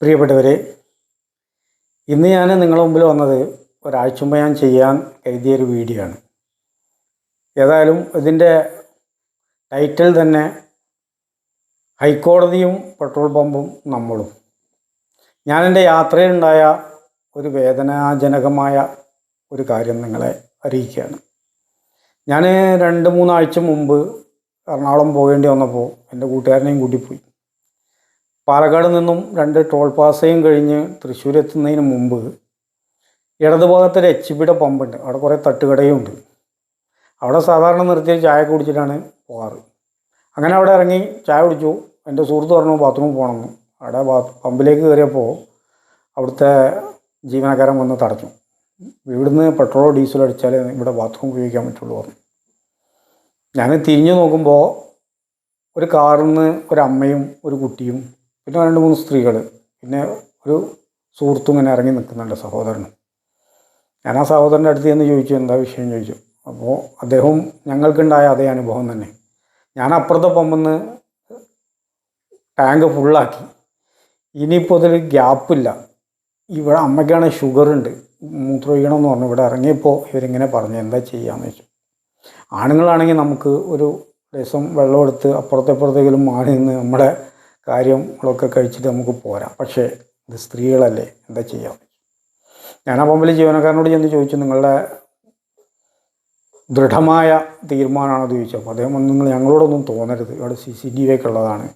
പ്രിയപ്പെട്ടവരെ ഇന്ന് ഞാൻ നിങ്ങളുടെ മുമ്പിൽ വന്നത് ഒരാഴ്ച മുമ്പ് ഞാൻ ചെയ്യാൻ കരുതിയൊരു വീഡിയോ ആണ്. ഏതായാലും ഇതിന്റെ ടൈറ്റിൽ തന്നെ ഹൈക്കോടതിയും പെട്രോൾ പമ്പും നമ്മളും. ഞാൻ എന്റെ യാത്രയിലുണ്ടായ ഒരു വേദനാജനകമായ ഒരു കാര്യം നിങ്ങളെ അറിയിക്കുകയാണ്. ഞാൻ രണ്ട് മൂന്നാഴ്ച മുമ്പ് എറണാകുളം പോകേണ്ടി വന്നപ്പോൾ എന്റെ കൂട്ടുകാരനെയും കൂട്ടി പോയി പാലക്കാട് നിന്നും രണ്ട് ടോൾ പാസയും കഴിഞ്ഞ് തൃശ്ശൂർ എത്തുന്നതിന് മുമ്പ് ഇടതുഭാഗത്തൊരു എച്ച് പിയുടെ പമ്പുണ്ട്. അവിടെ കുറേ തട്ടുകടയും ഉണ്ട് അവിടെ സാധാരണ നിർത്തി ചായ കുടിച്ചിട്ടാണ് പോകാറ്. അങ്ങനെ അവിടെ ഇറങ്ങി ചായ കുടിച്ചു. എന്റെ സുഹൃത്ത് പറഞ്ഞു ബാത്റൂമിൽ പോകണമെന്ന് അവിടെ ബാ പമ്പിലേക്ക് കയറിയപ്പോൾ അവിടുത്തെ ജീവനക്കാരൻ വന്ന് തടഞ്ഞു. ഇവിടുന്ന് പെട്രോളോ ഡീസലോ അടിച്ചാലേ ഇവിടെ ബാത്റൂം ഉപയോഗിക്കാൻ പറ്റുള്ളൂ പറഞ്ഞു. ഞാൻ തിരിഞ്ഞു നോക്കുമ്പോൾ ഒരു കാറിൽ നിന്ന് ഒരമ്മയും ഒരു കുട്ടിയും പിന്നെ രണ്ട് മൂന്ന് സ്ത്രീകൾ പിന്നെ ഒരു സുഹൃത്തും ഇങ്ങനെ ഇറങ്ങി നിൽക്കുന്നുണ്ട് സഹോദരനും. ഞാൻ ആ സഹോദരന്റെ അടുത്ത് ചെന്ന് ചോദിച്ചു എന്താ വിഷയം? ചോദിച്ചു. അപ്പോൾ അദ്ദേഹവും ഞങ്ങൾക്കുണ്ടായ അതേ അനുഭവം തന്നെ. ഞാൻ അപ്പുറത്തെ പോകുമ്പോൾ ടാങ്ക് ഫുള്ളാക്കി. ഇനിയിപ്പോൾ അതിൽ ഗ്യാപ്പില്ല ഇവിടെ അമ്മയ്ക്കാണ് ഷുഗർ ഉണ്ട്. മൂത്രമൊഴിക്കണം എന്ന് പറഞ്ഞു. ഇവിടെ ഇറങ്ങിയപ്പോൾ ഇവരിങ്ങനെ പറഞ്ഞു എന്താ ചെയ്യാന്ന് വെച്ചു ആണുങ്ങളാണെങ്കിൽ നമുക്ക് ഒരു ദിവസം വെള്ളം എടുത്ത് അപ്പുറത്തെ അപ്പുറത്തേക്കും മാറി നിന്ന് നമ്മുടെ കാര്യങ്ങളൊക്കെ കഴിച്ചിട്ട് നമുക്ക് പോരാം. പക്ഷേ ഇത് സ്ത്രീകളല്ലേ? എന്താ ചെയ്യാം? ഞാൻ ആ പമ്പിൽ ജീവനക്കാരനോട് ചെന്ന് ചോദിച്ചു നിങ്ങളുടെ ദൃഢമായ തീരുമാനമാണോ? ചോദിച്ചു. അപ്പോൾ അദ്ദേഹം നിങ്ങൾ ഞങ്ങളോടൊന്നും തോന്നരുത്. ഇവിടെ സി സി ടി വി ഒക്കെ ഉള്ളതാണ്.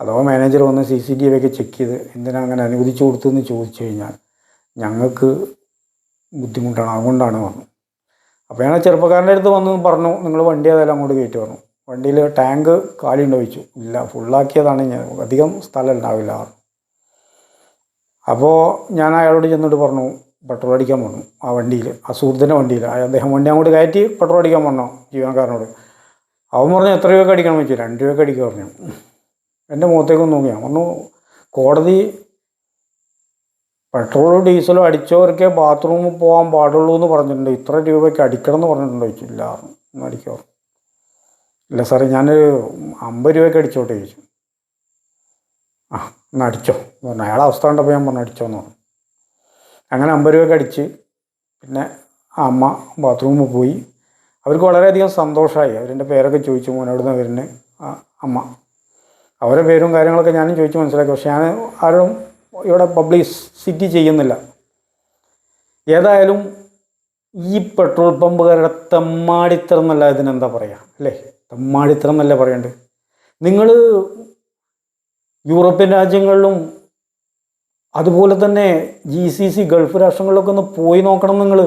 അഥവാ മാനേജർ വന്ന് സി സി ടി വി ഒക്കെ ചെക്ക് ചെയ്ത് എന്തിനാ അങ്ങനെ അനുവദിച്ചു കൊടുത്തതെന്ന് ചോദിച്ചു കഴിഞ്ഞാൽ ഞങ്ങൾക്ക് ബുദ്ധിമുട്ടാണ്. അതുകൊണ്ടാണ് വന്നു അപ്പോൾ ഞാൻ ചെറുപ്പക്കാരന്റെ അടുത്ത് വന്ന് പറഞ്ഞു നിങ്ങൾ വണ്ടി ഏതായാലും അങ്ങോട്ട് കയറ്റി പറഞ്ഞു. വണ്ടിയിൽ ടാങ്ക് കാലി ഉണ്ടോ ചോദിച്ചു ഇല്ല ഫുള്ളാക്കിയതാണ് ഞാൻ. അധികം സ്ഥലം ഉണ്ടാവില്ല അപ്പോൾ ഞാൻ അയാളോട് ചെന്നിട്ട് പറഞ്ഞു പെട്രോൾ അടിക്കാൻ പറഞ്ഞു ആ വണ്ടിയിൽ ആ സുഹൃത്തിന്റെ വണ്ടിയിൽ. അദ്ദേഹം വണ്ടി അങ്ങോട്ട് കയറ്റി പെട്രോൾ അടിക്കാൻ പറഞ്ഞു ജീവനക്കാരനോട്. അവൻ പറഞ്ഞു എത്ര രൂപയ്ക്ക് അടിക്കണം? വെച്ചു രണ്ട് രൂപയ്ക്ക് അടിക്കുക പറഞ്ഞു. എന്റെ മുഖത്തേക്കൊന്ന് നോക്കി. ഞാൻ പറഞ്ഞു കോടതി പെട്രോളും ഡീസലും അടിച്ചവർക്കേ ബാത്റൂമിൽ പോകാൻ പാടുള്ളൂ എന്ന് പറഞ്ഞിട്ടുണ്ട്. ഇത്ര രൂപയ്ക്ക് അടിക്കണം എന്ന് പറഞ്ഞിട്ടുണ്ടോ? ചോദിച്ചു. ഇല്ല ഒന്നും അടിക്കോ ഇല്ല സാറേ ഞാനൊരു അമ്പത് രൂപയ്ക്ക് അടിച്ചോട്ടെ ചോദിച്ചു. ആ എന്നാൽ അടിച്ചോ എന്ന് പറഞ്ഞു. അയാളെ അവസ്ഥ കണ്ടപ്പോൾ ഞാൻ പറഞ്ഞു അടിച്ചോ എന്ന് പറഞ്ഞു. അങ്ങനെ അമ്പത് രൂപയ്ക്ക് അടിച്ച് പിന്നെ അമ്മ ബാത്റൂമിൽ പോയി. അവർക്ക് വളരെയധികം സന്തോഷമായി. അവരെന്റെ പേരൊക്കെ ചോദിച്ചു മോൻ നിന്ന് വരുന്നത് അമ്മ. അവരുടെ പേരും കാര്യങ്ങളൊക്കെ ഞാനും ചോദിച്ച് മനസ്സിലാക്കി. പക്ഷേ ഞാൻ ആരും ഇവിടെ പബ്ലിസിറ്റി ചെയ്യുന്നില്ല. ഏതായാലും ഈ പെട്രോൾ പമ്പുകാരുടെ തെമ്മാടിത്തരം എന്നല്ല ഇതിനെന്താ പറയുക അല്ലേ? തെമ്മാടിത്തരം എന്നല്ലേ പറയണ്ടേ. നിങ്ങൾ യൂറോപ്യൻ രാജ്യങ്ങളിലും അതുപോലെ തന്നെ ജി സി സി ഗൾഫ് രാഷ്ട്രങ്ങളിലൊക്കെ ഒന്ന് പോയി നോക്കണം നിങ്ങൾ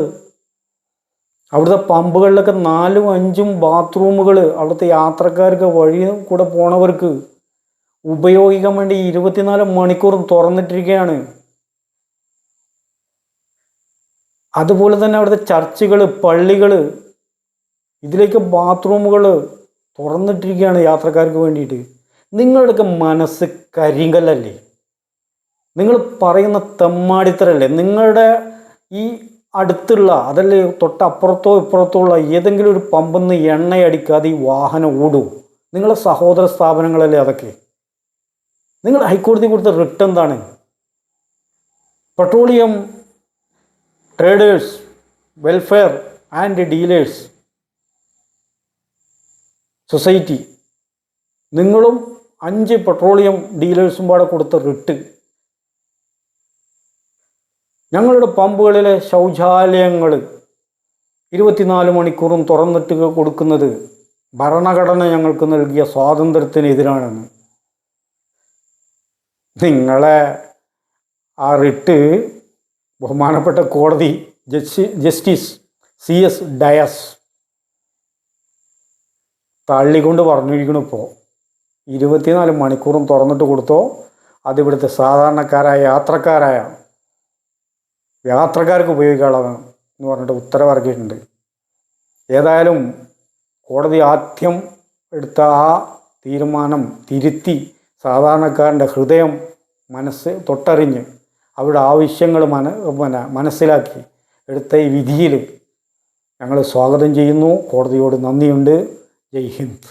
അവിടുത്തെ പമ്പുകളിലൊക്കെ നാലും അഞ്ചും ബാത്റൂമുകൾ അവിടുത്തെ യാത്രക്കാർക്ക് വഴി കൂടെ പോണവർക്ക് ഉപയോഗിക്കാൻ വേണ്ടി ഇരുപത്തിനാല് മണിക്കൂറും തുറന്നിട്ടിരിക്കുകയാണ് അതുപോലെ തന്നെ അവിടുത്തെ ചർച്ചുകൾ പള്ളികൾ ഇതിലേക്ക് ബാത്റൂമുകൾ തുറന്നിട്ടിരിക്കുകയാണ് യാത്രക്കാർക്ക് വേണ്ടിയിട്ട്. നിങ്ങളുടെയൊക്കെ മനസ്സ് കരിങ്കല്ലല്ലേ? നിങ്ങൾ പറയുന്ന തെമ്മാടിത്തരല്ലേ? നിങ്ങളുടെ ഈ അടുത്തുള്ള അതല്ലേ തൊട്ടപ്പുറത്തോ ഇപ്പുറത്തോ ഉള്ള ഏതെങ്കിലും ഒരു പമ്പെന്ന് എണ്ണയടിക്കാതെ ഈ വാഹനം ഓടും. നിങ്ങളെ സഹോദര സ്ഥാപനങ്ങളല്ലേ അതൊക്കെ? നിങ്ങൾ ഹൈക്കോടതി കൊടുത്ത റിട്ട് എന്താണ്? Petroleum traders welfare and dealers society. നിങ്ങളും അഞ്ച് പെട്രോളിയം ഡീലേഴ്സും പാടെ കൊടുത്ത റിട്ട്. ഞങ്ങളുടെ പമ്പുകളിലെ ശൗചാലയങ്ങൾ ഇരുപത്തിനാല് മണിക്കൂറും തുറന്നിട്ട് കൊടുക്കുന്നത് ഭരണഘടന ഞങ്ങൾക്ക് നൽകിയ സ്വാതന്ത്ര്യത്തിനെതിരാണെന്ന്. നിങ്ങളെ ആ റിട്ട് ബഹുമാനപ്പെട്ട കോടതി ജസ്റ്റിസ് സി എസ് ഡയസ് തള്ളിക്കൊണ്ട് പറഞ്ഞിരിക്കണു ഇപ്പോൾ ഇരുപത്തിനാല് മണിക്കൂറും തുറന്നിട്ട് കൊടുത്തോ. അത് ഇവിടുത്തെ സാധാരണക്കാരായ യാത്രക്കാരായ യാത്രക്കാർക്ക് ഉപയോഗിക്കാനുള്ളതാണ് എന്ന് പറഞ്ഞിട്ട് ഉത്തരവിറക്കിയിട്ടുണ്ട് ഏതായാലും കോടതി ആദ്യം എടുത്ത ആ തീരുമാനം തിരുത്തി സാധാരണക്കാരന്റെ ഹൃദയം മനസ്സ് തൊട്ടറിഞ്ഞ് അവരുടെ ആവശ്യങ്ങൾ മന പിന്നെ മനസ്സിലാക്കി എടുത്ത ഈ വിധിയിൽ ഞങ്ങൾ സ്വാഗതം ചെയ്യുന്നു. കോടതിയോട് നന്ദിയുണ്ട്. जय हिंद